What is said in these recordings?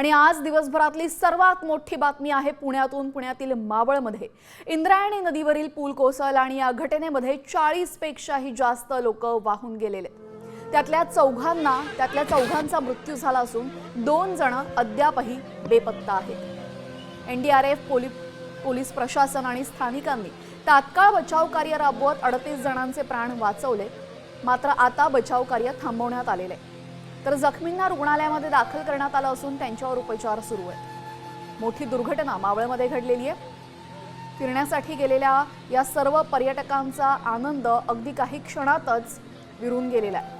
आणि आज दिवसभरातली सर्वात मोठी बातमी आहे पुण्यातून पुण्यातील मावळमध्ये. इंद्रायणी नदीवरील पूल कोसळला आणि या घटनेमध्ये चाळीसपेक्षाही जास्त लोक वाहून गेलेले. त्यातल्या चौघांना त्यातल्या चौघांचा मृत्यू झाला असून दोन जण अद्यापही बेपत्ता आहेत. एनडीआरएफ पोलीस पोलीस प्रशासन आणि स्थानिकांनी तात्काळ बचाव कार्य राबवत अडतीस जणांचे प्राण वाचवले. मात्र आता बचाव कार्य थांबवण्यात आलेले. आहे. तर जखमींना रुग्णालयामध्ये दाखल करण्यात आलं असून त्यांच्यावर उपचार सुरू आहेत. मोठी दुर्घटना मावळमध्ये घडलेली आहे. फिरण्यासाठी गेलेल्या या सर्व पर्यटकांचा आनंद अगदी काही क्षणातच विरून गेलेला आहे.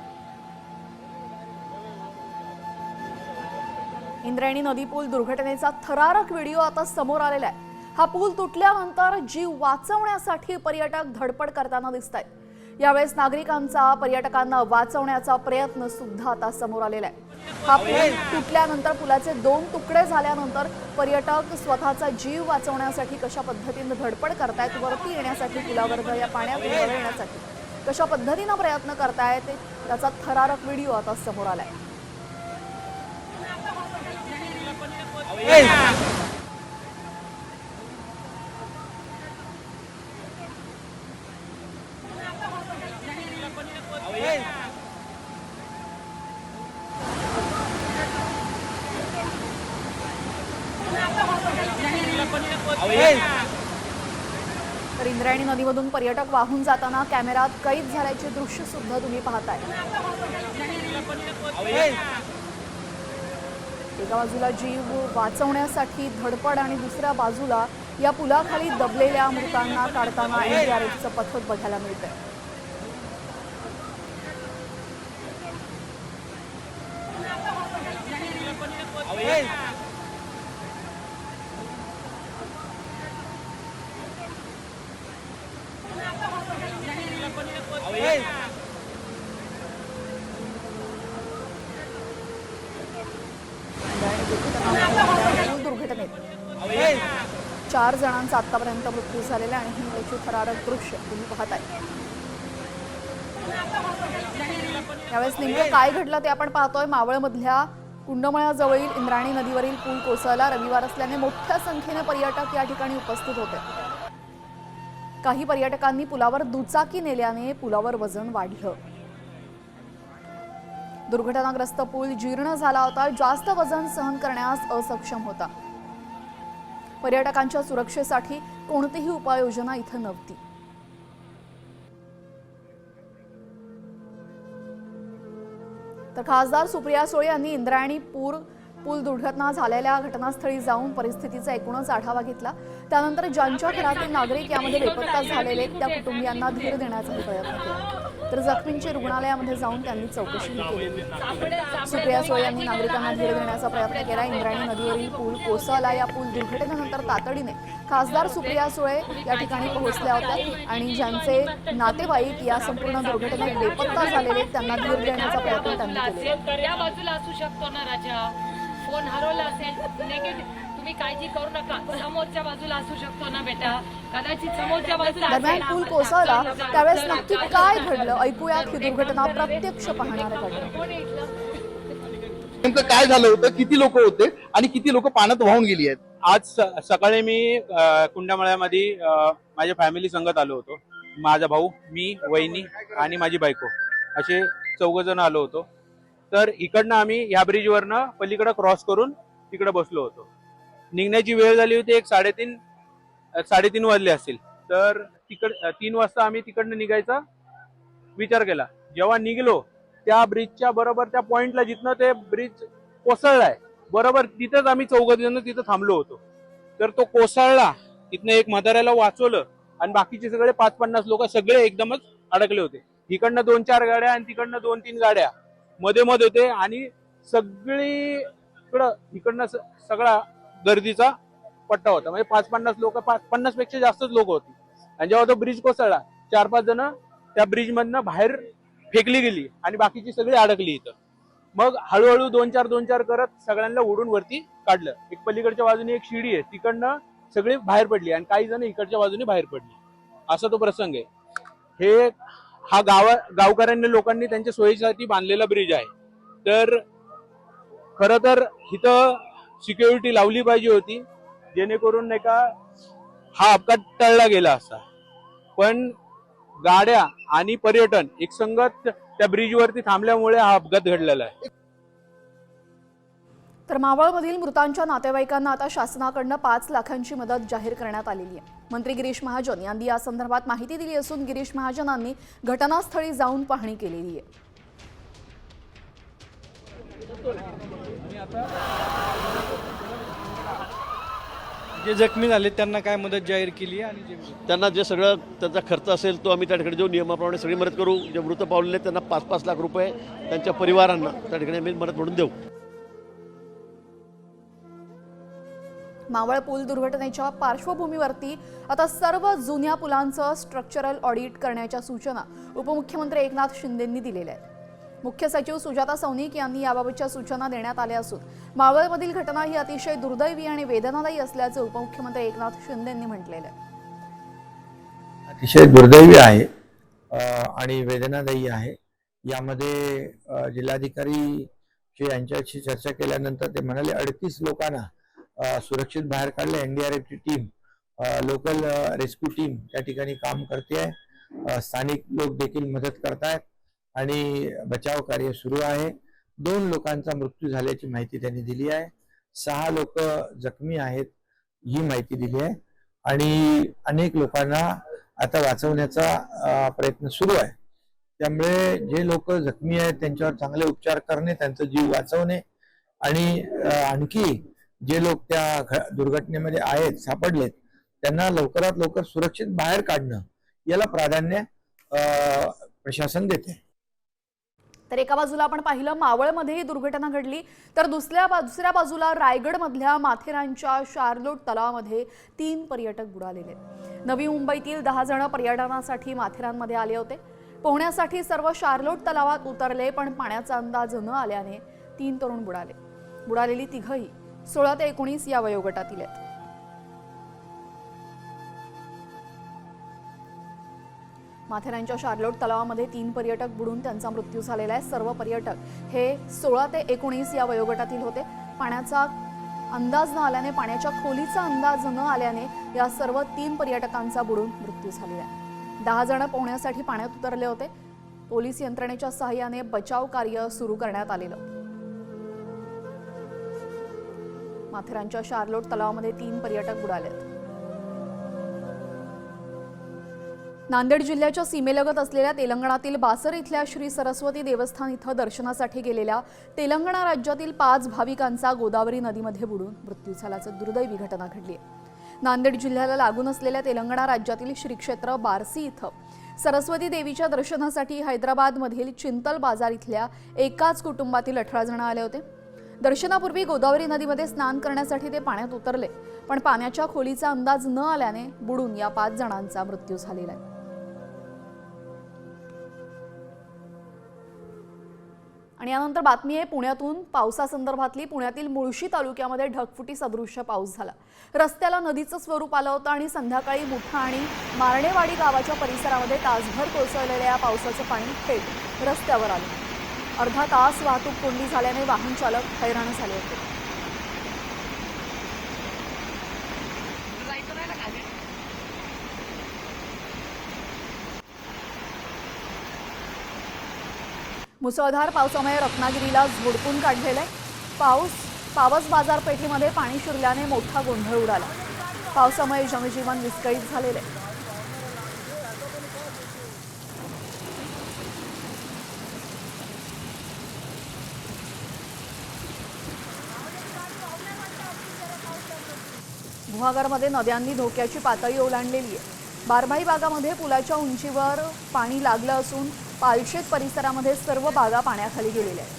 इंद्रायणी नदी पूल दुर्घटनेचा थरारक व्हिडिओ आता समोर आलेला आहे. हा पूल तुटल्यानंतर जीव वाचवण्यासाठी पर्यटक धडपड करताना दिसत आहेत यावेळेस नागरिकांचा पर्यटकांना वाचवण्याचा प्रयत्न सुद्धा आता समोर आलेला आहे. हा पूल तुटल्यानंतर पुलाचे दोन तुकडे झाल्यानंतर पर्यटक स्वतःचा जीव वाचवण्यासाठी कशा पद्धतीनं धडपड करतायत वरती येण्यासाठी पुलावर या पाण्यात वर येण्यासाठी कशा पद्धतीनं प्रयत्न करतायत त्याचा थरारक व्हिडिओ आता समोर आलाय तर इंद्रायणी नदीमधून पर्यटक वाहून जाताना कॅमेरात कैद झाल्याचे दृश्य सुद्धा तुम्ही पाहताय एका बाजूला जीव वाचवण्यासाठी धडपड आणि दुसऱ्या बाजूला या पुलाखाली दबलेल्या मृतांना काढताना एनडीआरएफचं पथक बघायला मिळतंय Hey दुर्घटना मूळ दुर्घटनेत चार जणांचा आतापर्यंत मृत्यू झालेला आहे आणि त्याची थरारक दृश्य तुम्ही पाहत आहे यावेळेस नेमकं काय घडलं ते आपण पाहतोय. मावळमधल्या कुंडमळाजवळील इंद्राणी नदीवरील पूल कोसळला. रविवार असल्याने मोठ्या संख्येने पर्यटक या ठिकाणी उपस्थित होते. काही पर्यटकांनी पुलावर दुचाकी नेल्याने पुलावर वजन वाढलं. दुर्घटनाग्रस्त पूल जीर्ण झाला होता. जास्त वजन सहन करण्यास असक्षम होता. पर्यटकांच्या सुरक्षेसाठी कोणतीही उपाययोजना इथं नव्हती. तर खासदार सुप्रिया सुळे यांनी इंद्रायणी पूर पूल दुर्घटना झालेल्या घटनास्थळी जाऊन परिस्थितीचा एकूणच आढावा घेतला. त्यानंतर ज्यांच्या घरातील नागरिक यामध्ये बेपत्ता झालेले त्या कुटुंबियांना धीर देण्याचा प्रयत्न केला. तर जखमींची रुग्णालयामध्ये जाऊन त्यांनी चौकशी केली. सुप्रिया सोळे यांनी नागरिकांना धीर देण्याचा प्रयत्न केला. इंद्रायणी नदीवरील पूल कोसळला. या पूल दुर्घटनेनंतर तातडीने खासदार सुप्रिया सुळे या ठिकाणी पोहोचल्या होत्या आणि ज्यांचे नातेवाईक या संपूर्ण दुर्घटनेत बेपत्ता झालेले त्यांना धीर देण्याचा प्रयत्न त्यांनी केला. फोन हरवला असेल नेगेटिव्ह तुम्ही काळजी करू नका. समोरच्या बाजूला असू शकतो ना बेटा. कदाचित समोरच्या बाजूला दरम्यान. पूल कोसळला त्यावेळेस नक्की. काय घडलं? ऐकूयात ही दुर्घटना प्रत्यक्ष इथलं? नेमकं काय झालं होतं? किती लोक होते? आणि किती लोक पाण्यात वाहून गेली आहेत? आज स- सकाळी मी कुंडामळ्यामध्ये माझ्या फॅमिली संगत आलो होतो. माझा भाऊ मी वहिनी आणि माझी बायको असे चौघ जण आलो होतो. तर इकडनं आम्ही ह्या ब्रिजवरनं पलीकडं क्रॉस करून तिकडे बसलो होतो. निघण्याची वेळ झाली होती एक साडेतीन साडेतीन वाजले असतील. तर तिकड तीन वाजता आम्ही तिकडनं निघायचा विचार केला. जेव्हा निघलो त्या ब्रिजच्या बरोबर त्या पॉइंटला जिथनं ते ब्रिज कोसळलाय बरोबर तिथंच आम्ही चौघ जण तिथं थांबलो होतो. तर तो कोसळला तिथनं एक म्हाताऱ्याला वाचवलं आणि बाकीचे सगळे पाच पन्नास लोक सगळे एकदमच अडकले होते. इकडनं दोन चार गाड्या आणि तिकडनं दोन तीन गाड्या. मध्ये मध्ये होते आणि सगळीकडं इकडनं सगळा गर्दीचा पट्टा होता. म्हणजे पाच पन्नास लोक पाच पन्नासपेक्षा जास्तच लोक होती. आणि जेव्हा तो ब्रिज कोसळला चार पाच जण त्या ब्रिज मधनं बाहेर फेकली गेली आणि बाकीची सगळी अडकली इथं. मग हळूहळू दोन चार दोन चार करत सगळ्यांना ओढून वरती काढलं. एक पलीकडच्या बाजूने एक शिडी आहे तिकडनं सगळी बाहेर पडली आणि काही जण इकडच्या बाजूने बाहेर पडली. असा तो प्रसंग आहे. हे हा गावा गावकऱ्यांनी लोकांनी त्यांच्या सोयीसाठी बांधलेला ब्रिज आहे. तर खर तर इथं सिक्युरिटी लावली पाहिजे होती जेणेकरून नाही का हा अपघात टळला गेला असता पण गाड्या आणि पर्यटन एकसंगत त्या ब्रिजवरती थांबल्यामुळे हा अपघात घडलेला आहे. तर मावळमधील मृतांच्या नातेवाईकांना आता शासनाकडनं पाच लाखांची मदत जाहीर करण्यात आलेली आहे. मंत्री गिरीश महाजन यांनी या संदर्भात माहिती दिली असून गिरीश महाजनांनी घटनास्थळी जाऊन पाहणी केलेली आहे. जे जखमी झाले त्यांना काय मदत जाहीर केली आहे आणि जे त्यांना जे सगळं त्यांचा खर्च असेल तो आम्ही त्या ठिकाणी जो नियमाप्रमाणे सगळी मदत करू. जे मृत पावलेले आहेत, त्यांना पाच पाच लाख रुपये त्यांच्या परिवारांना त्या ठिकाणी आम्ही मदत म्हणून देऊ. मावळ पूल दुर्घटनेच्या पार्श्वभूमीवरती आता सर्व जुन्या पुलांचं स्ट्रक्चरल ऑडिट करण्याच्या सूचना उपमुख्यमंत्री एकनाथ शिंदेंनी दिलेल्या आहेत. मुख्य सचिव सुजाता सौनिक यांनी याबाबतच्या सूचना देण्यात आल्या असून मावळमधील घटना ही अतिशय दुर्दैवी आणि वेदनादायी असल्याचं उपमुख्यमंत्री एकनाथ शिंदेंनी म्हटलेलं आहे. अतिशय दुर्दैवी आहे आणि वेदनादायी आहे. यामध्ये जिल्हाधिकारी यांच्याशी चर्चा केल्यानंतर ते म्हणाले अडतीस लोकांना सुरक्षित बाहेर काढले एनडीआरएफची टीम लोकल रेस्क्यू टीम त्या ठिकाणी काम करते आहे स्थानिक लोक देखील मदत करतायत आणि बचाव कार्य सुरू आहे. दोन लोकांचा मृत्यू झाल्याची माहिती त्यांनी दिली आहे. सहा लोक जखमी आहेत ही माहिती दिली आहे. आणि अनेक लोकांना आता वाचवण्याचा प्रयत्न सुरू आहे. त्यामुळे जे लोक जखमी आहेत त्यांच्यावर चांगले उपचार करणे त्यांचा जीव वाचवणे आणि आणखी जे लोक त्या दुर्घटनेमध्ये आहेत सापडलेत त्यांना लवकरात लवकर सुरक्षित बाहेर काढणं याला प्राधान्य प्रशासन देते तर एका बाजूला आपण पाहिलं मावळमध्ये ही दुर्घटना घडली तर दुसऱ्या बा- दुसऱ्या बाजूला रायगडमधल्या माथेरानच्या शार्लोट तलावामध्ये तीन पर्यटक बुडालेले. आहेत. नवी मुंबईतील दहा जण पर्यटनासाठी माथेरानमध्ये आले होते. पोहण्यासाठी सर्व शार्लोट तलावात उतरले पण पाण्याचा अंदाज न आल्याने तीन तरुण बुडाले. बुडालेली तिघही सोळा ते एकोणीस या वयोगटातील आहेत. माथेरानच्या शार्लोट तलावामध्ये तीन पर्यटक बुडून त्यांचा मृत्यू झालेला आहे. सर्व पर्यटक हे सोळा ते एकोणीस या वयोगटातील होते. पाण्याचा अंदाज न आल्याने पाण्याच्या खोलीचा अंदाज न आल्याने या सर्व तीन पर्यटकांचा बुडून मृत्यू झालेला आहे. दहा जण पोहण्यासाठी पाण्यात उतरले होते. पोलीस यंत्रणेच्या सहाय्याने बचाव कार्य सुरू करण्यात आलेलं. माथेरानच्या शार्लोट तलावामध्ये तीन पर्यटक बुडालेत. नांदेड जिल्ह्याच्या सीमेलगत असलेल्या तेलंगणातील बासर इथल्या श्री सरस्वती देवस्थान इथं दर्शनासाठी गेलेल्या तेलंगणा राज्यातील पाच भाविकांचा गोदावरी नदीमध्ये बुडून मृत्यू झाल्याचं दुर्दैवी घटना घडली आहे. नांदेड जिल्ह्याला लागून असलेल्या तेलंगणा राज्यातील श्रीक्षेत्र बारसी इथं सरस्वती देवीच्या दर्शनासाठी हैदराबादमधील चिंतल बाजार इथल्या एकाच कुटुंबातील अठरा जण आले होते. दर्शनापूर्वी गोदावरी नदीमध्ये स्नान करण्यासाठी ते पाण्यात उतरले. पण पाण्याच्या खोलीचा अंदाज न आल्याने बुडून या पाच जणांचा मृत्यू झालेला आहे. आणि यानंतर बातमी आहे पुण्यातून पावसासंदर्भातली पुण्यातील मुळशी तालुक्यामध्ये ढगफुटी सदृश्य पाऊस झाला. रस्त्याला नदीचं स्वरूप आलं होतं आणि संध्याकाळी मुठा आणि मारणेवाडी गावाच्या परिसरामध्ये तासभर कोसळलेल्या या पावसाचं पाणी थेट रस्त्यावर आलं. अर्धा तास वाहतूक कोंडी झाल्याने वाहन चालक हैराण झाले होते. मुसळधार पावसामुळे रत्नागिरीला झोडपून काढलेलं आहे पाऊस पावस बाजारपेठेमध्ये पाणी शिरल्याने मोठा गोंधळ उडाला. पावसामुळे जनजीवन विस्कळीत झालेलं. आहे गुहागरमध्ये नद्यांनी धोक्याची पातळी ओलांडलेली आहे. बारभाई बागामध्ये पुलाच्या उंचीवर पाणी लागलं असून पालशेत परिसरामध्ये सर्व बागा पाण्याखाली गेलेल्या आहेत.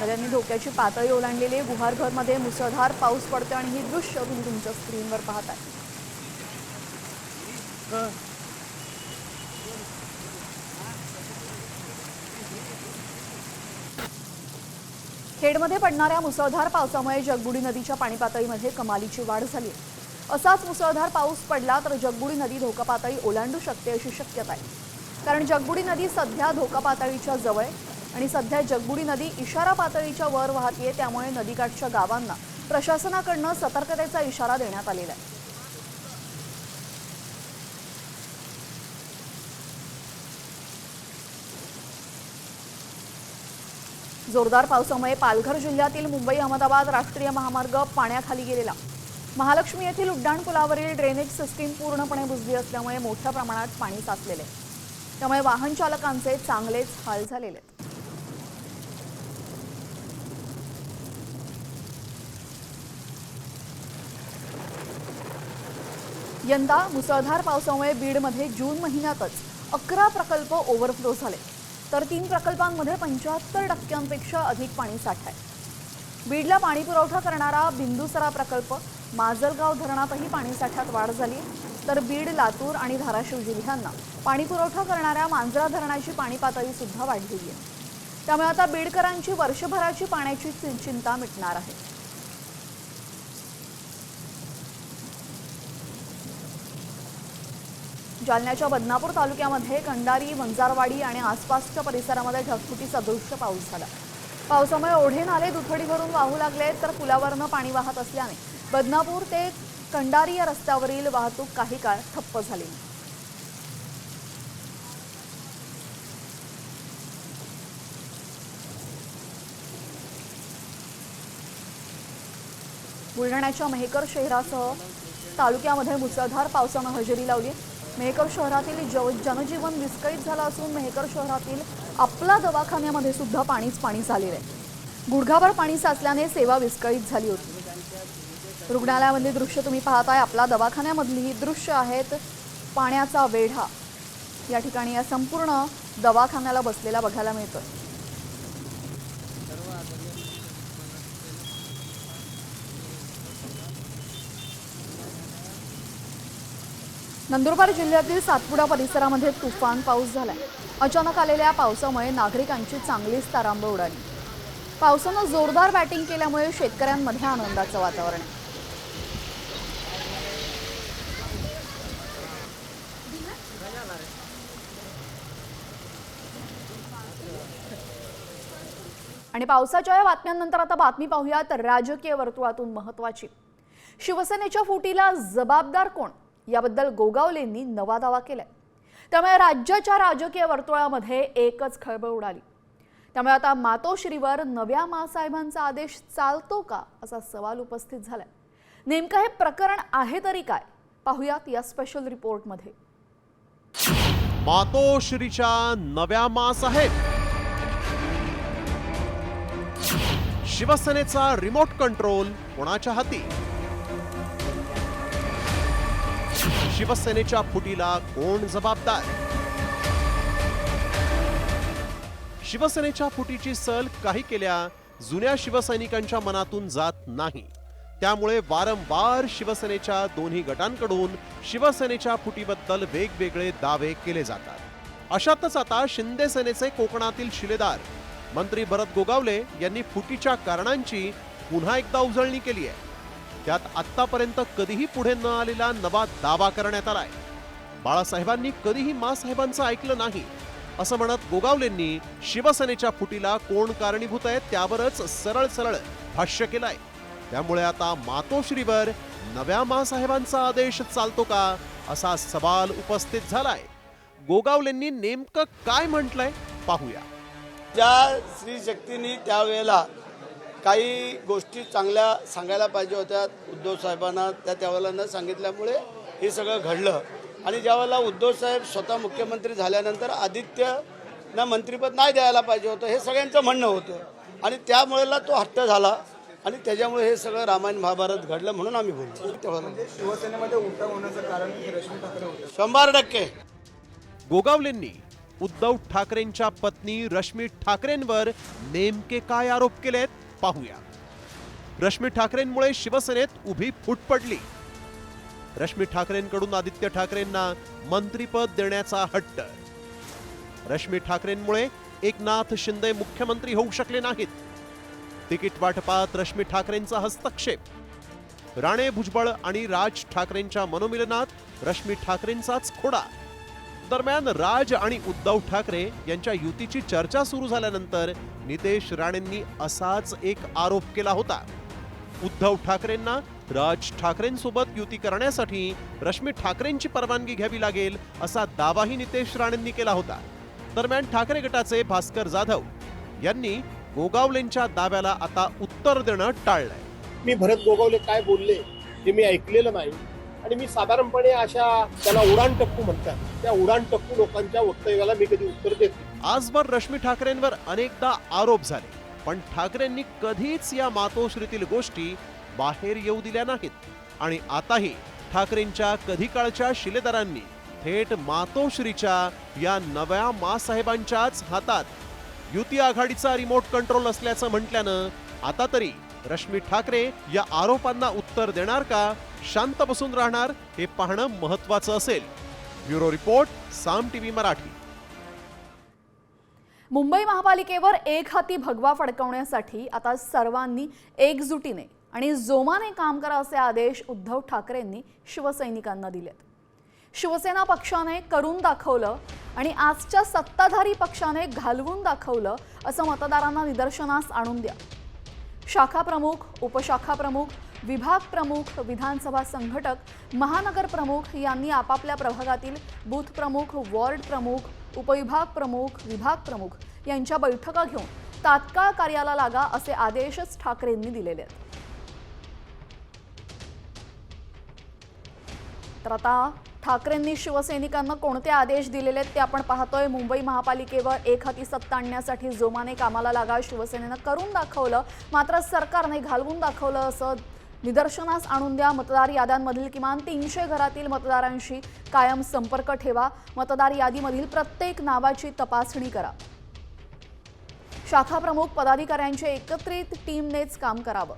नद्यांनी धोक्याची पातळी ओलांडलेली आहे. गुहारघरमध्ये मुसळधार पाऊस पडतो आणि ही दृश्य तुम्ही तुमच्या स्क्रीनवर पाहताय. खेडमध्ये पडणाऱ्या मुसळधार पावसामुळे जगबुडी नदीच्या पाणी पातळीमध्ये कमालीची वाढ झाली असाच मुसळधार पाऊस पडला तर जगबुडी नदी धोका पातळी ओलांडू शकते अशी शक्यता आहे कारण जगबुडी नदी सध्या धोका पातळीच्या जवळ आहे. आणि सध्या जगबुडी नदी इशारा पातळीच्या वर वाहतीये त्यामुळे नदीकाठच्या गावांना प्रशासनाकडनं सतर्कतेचा इशारा देण्यात आलेला आहे जोरदार पावसामुळे पालघर जिल्ह्यातील मुंबई अहमदाबाद राष्ट्रीय महामार्ग पाण्याखाली गेलेला. महालक्ष्मी येथील उड्डाणपुलावरील ड्रेनेज सिस्टीम पूर्णपणे बुजली असल्यामुळे मोठ्या प्रमाणात पाणी साचलेले. त्यामुळे वाहन चालकांचे चांगलेच हाल झालेले. आहेत. यंदा मुसळधार पावसामुळे बीडमध्ये जून महिन्यातच अकरा प्रकल्प ओव्हरफ्लो झाले. तर तीन प्रकल्पांमध्ये पंच्याहत्तर टक्क्यांपेक्षा अधिक पाणी साठा आहे. बीडला पाणी पुरवठा करणारा बिंदुसरा प्रकल्प माजलगाव धरणातही पाणीसाठ्यात वाढ झाली. तर बीड लातूर आणि धाराशिव जिल्ह्यांना पाणी पुरवठा करणाऱ्या मांजरा धरणाची पाणी पातळी सुद्धा वाढलेली आहे. त्यामुळे आता बीडकरांची वर्षभराची पाण्याची चि- चिंता मिटणार आहे. जालन्याच्या बदनापूर तालुक्यामध्ये कंडारी वंजारवाडी आणि आसपासच्या परिसरामध्ये ढगफुटीचा दृश्य पाऊस झाला. पावसामुळे ओढे नाले दुथडी भरून वाहू लागले तर पुलावरनं पाणी वाहत असल्याने बदनापूर ते कंडारी या रस्त्यावरील वाहतूक काही काळ ठप्प झाली. बुलढाण्याच्या मेहकर शहरासह तालुक्यामध्ये मुसळधार पावसानं हजेरी लावली. मेहकर शहरातील जव जनजीवन विस्कळीत झालं असून मेहकर शहरातील आपला दवाखान्यामध्ये सुद्धा पाणीच पाणी झालेलं आहे. गुडघाभर पाणी साचल्याने सेवा विस्कळीत झाली होती. रुग्णालयामधली दृश्य तुम्ही पाहताय. आपला दवाखान्यामधली ही दृश्य आहेत पाण्याचा वेढा. या ठिकाणी या संपूर्ण दवाखान्याला बसलेला बघायला मिळतोय. नंदुरबार जिल्ह्यातील सातपुडा परिसरामध्ये तुफान पाऊस झालाय. अचानक आलेल्या पावसामुळे नागरिकांची चांगलीच तारांब उडाली. पावसानं जोरदार बॅटिंग केल्यामुळे शेतकऱ्यांमध्ये आनंदाचं वातावरण आहे. आणि पावसाच्या या बातम्यांनंतर आता बातमी पाहूयात. राजकीय वर्तुळातून महत्वाची. शिवसेनेच्या फुटीला जबाबदार कोण? याबद्दल गोगावलेंनी नवा दावा केलाय. त्यामुळे राज्याच्या राजकीय वर्तुळामध्ये एकच खळबळ उडाली. त्यामुळे आता मातोश्रीवर नव्या मासाहेबांचा आदेश चालतो का असा सवाल उपस्थित झालाय. नेमकं हे प्रकरण आहे तरी काय? पाहूयात या स्पेशल रिपोर्टमध्ये मातोश्रीच्या नव्या मासाहेब. शिवसेनेचा रिमोट कंट्रोल कोणाच्या हाती? शिवसेनेच्या फुटीला कोण जबाबदार? शिवसेनेच्या फुटीची सल काही केल्या जुन्या शिवसैनिकांच्या मनातून जात नाही. त्यामुळे वारंवार शिवसेनेच्या दोन्ही गटांकडून शिवसेनेच्या फुटीबद्दल वेगवेगळे दावे केले जातात. अशातच आता शिंदे सेनेचे कोकणातील शिलेदार मंत्री भरत गोगावले यांनी फुटीच्या कारणांची पुन्हा एकदा उजळणी केली आहे. त्यात आत्तापर्यंत कधीही पुढे न आलेला नवा दावा करण्यात आलाय. बाळासाहेबांनी कधीही मासाहेबांचं ऐकलं नाही. असं म्हणत गोगावलेंनी शिवसेनेच्या फुटीला कोण कारणीभूत आहे त्यावरच सरळ सरळ भाष्य केलंय. त्यामुळे आता मातोश्रीवर नव्या मासाहेबांचा आदेश चालतो का असा सवाल उपस्थित झालाय. गोगावलेंनी नेमकं काय म्हटलंय पाहूया. ज्या स्त्री शक्तींनी त्यावेळेला काही गोष्टी चांगल्या सांगायला पाहिजे होत्या. उद्धव साहेबांना त्या त्यावेळेला न सांगितल्यामुळे हे सगळं घडलं. आणि ज्यावेळेला उद्धव साहेब स्वतः मुख्यमंत्री झाल्यानंतर आदित्यना मंत्रिपद नाही द्यायला पाहिजे होतं हे सगळ्यांचं म्हणणं होतं. आणि त्यामुळेला तो हट्ट झाला. आणि त्याच्यामुळे हे सगळं रामायण महाभारत घडलं म्हणून आम्ही बोलतो तेव्हा शिवसेनेमध्ये उठाव होण्याचं कारण रश्मी ठाकरे होते. शंभर टक्के. गोगावलेंनी उद्धव ठाकरेंच्या पत्नी रश्मी ठाकरेंवर नेमके काय आरोप केलेत? पाहूया. रश्मी ठाकरेंमुळे शिवसेनेत उभी फूट पडली. रश्मी ठाकरेंकडून आदित्य ठाकरेंना मंत्रीपद देण्याचा हट्ट. रश्मी ठाकरेंमुळे एकनाथ शिंदे मुख्यमंत्री होऊ शकले नाहीत. तिकीट वाटपात रश्मी ठाकरेंचा हस्तक्षेप. राणे भुजबळ आणि राज ठाकरेंच्या मनोमिलनात रश्मी ठाकरेंचाच खोडा. दरम्यान राज आणि उद्धव ठाकरे यांच्या युतीची चर्चा सुरू झाल्यानंतर नितेश राणेंनी असाच एक आरोप केला होता. उद्धव ठाकरेंना राज ठाकरेंसोबत युती करण्यासाठी रश्मी ठाकरेंची परवानगी घ्यावी लागेल असा दावाही नितेश राणेंनी केला होता. दरम्यान ठाकरे गटाचे भास्कर जाधव यांनी गोगावलेंच्या दाव्याला आता उत्तर देणं टाळलंय. मी भरत गोगावले काय बोलले ते मी ऐकलेलं नाही आणि मी साधारणपणे अशा त्याला उडाण टप्पू म्हणतात. त्या उडाण टप्पू लोकांच्या वक्तव्याला मी कधी उत्तर देत आजवर रश्मी ठाकरेंवर अनेकदा आरोप झाले. पण ठाकरेंनी कधीच या मातोश्रीतील गोष्टी बाहेर येऊ दिल्या नाहीत. आणि आताही ठाकरेंच्या कधी काळच्या शिलेदारांनी थेट मातोश्रीच्या या नव्या मासाहेबांच्याच हातात युती आघाडीचा रिमोट कंट्रोल असल्याचं म्हटल्यानं आता तरी रश्मी ठाकरे या आरोपांना उत्तर देणार का? शांत बसून राहणार हे पाहणं महत्वाचं असेल. Bureau report Saam TV Marathi. Mumbai महापालिकेवर एक हाती भगवा फडकवण्यासाठी आता सर्वांनी एकजुटीने आणि जोमाने काम करा असे आदेश उद्धव ठाकरेंनी शिवसैनिकांना दिलेत. शिवसेना पक्षाने करून दाखवलं आणि आजच्या सत्ताधारी पक्षाने घालवून दाखवलं असं मतदारांना निदर्शनास आणून द्या. शाखा प्रमुख उपशाखा प्रमुख विभाग प्रमुख विधानसभा संघटक महानगर प्रमुख यांनी आपापल्या प्रभागातील बूथ प्रमुख वॉर्ड प्रमुख उपविभाग प्रमुख विभाग प्रमुख यांच्या बैठका घेऊन तात्काळ कार्याला लागा असे आदेशच ठाकरेंनी दिलेले आहेत. तर आता ठाकरेंनी शिवसैनिकांना कोणते आदेश दिलेले आहेत ते आपण पाहतोय. मुंबई महापालिकेवर एक हाती सत्ता आणण्यासाठी जोमाने कामाला लागा शिवसेनेनं करून दाखवलं. मात्र सरकारने घालवून दाखवलं असं निदर्शनास आणून द्या. मतदार याद्यांमधील किमान तीनशे घरातील मतदारांशी कायम संपर्क ठेवा. मतदार यादीमधील प्रत्येक नावाची तपासणी करा. शाखा प्रमुख पदाधिकाऱ्यांचे एकत्रित टीमनेच काम करावं.